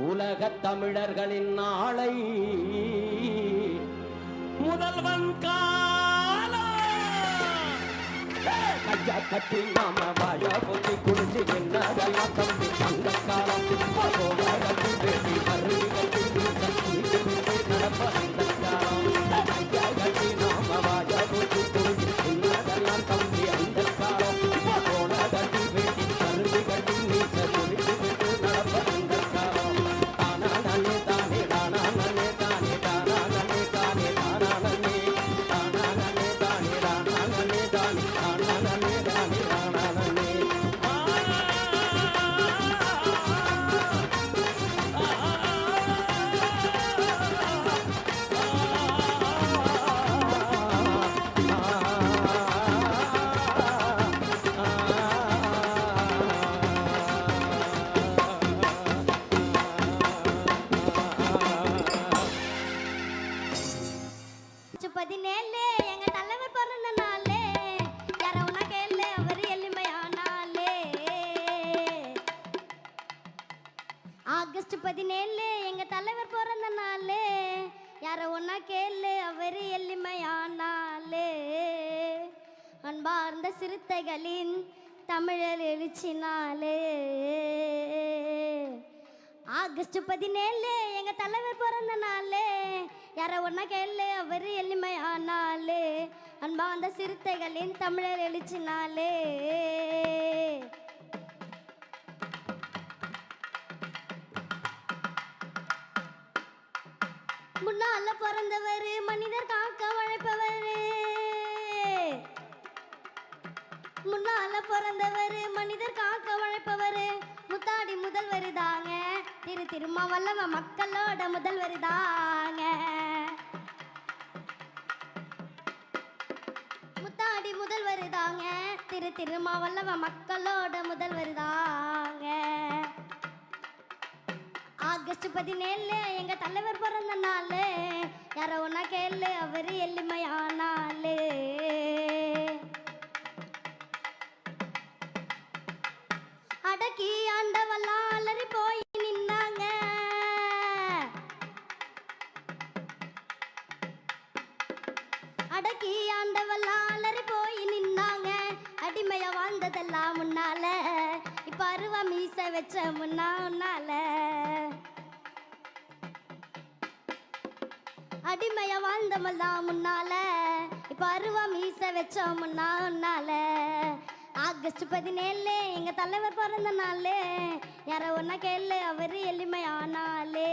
உலகத் தமிழர்களின் நாளை முதல்வன் காலம் கட்டி நாம வாழ பொத்தி குடிச்சு என்ன பதினேழு எங்க தலைவர் பிறந்த நாளே. யாரவனா கேளு அவர் எளிமையானாலே ஆகஸ்ட் பதினேழு எங்க தலைவர் பிறந்த நாளே. யார ஒன்னா கேளு அவர் எளிமையானாலே அன்பார்ந்த சிறுத்தைகளின் தமிழர் எழுச்சினாலே ஆகஸ்ட் பதினேழு எங்க தலைவர் பிறந்த நாளே. யார ஒன்னா கேளு அவர் எளிமையானாள். அன்பா அந்த சிறுத்தைகளின் தமிழர் எழுச்சினாலே முன்னால பிறந்தவர் மனிதர் காக்க உழைப்பவர் முன்னால பிறந்தவர் மனிதர் காக்க உழைப்பவர் திரு திருமாவல்லவ மக்களோட முதல்வர் தாங்க முத்தாடி முதல்வர் தாங்க திரு திருமாவல்லவ மக்களோட முதல்வர் தாங்க ஆகஸ்ட் பதினேழு எங்க தலைவர் பிறந்த நாள். யாரோ ஒன்னா கேளு அவர் எளிமையானாலு அடக்கி ஆண்டவெல்லாம் போய் அடக்கி ஆண்டவெல்லாம் அலறி போய் நின்னாங்க. அடிமையா வாழ்ந்ததெல்லாம் முன்னால இப்ப அருவா மீச வச்ச முன்னா உன்னால. அடிமையா வாழ்ந்தமெல்லாம் முன்னால இப்ப அருவா மீச வச்ச முன்னா உன்னால. ஆகஸ்ட் பதினேழு எங்க தலைவர் பிறந்த நாள். யார ஒன்னா கேளு அவரு எளிமையானாலே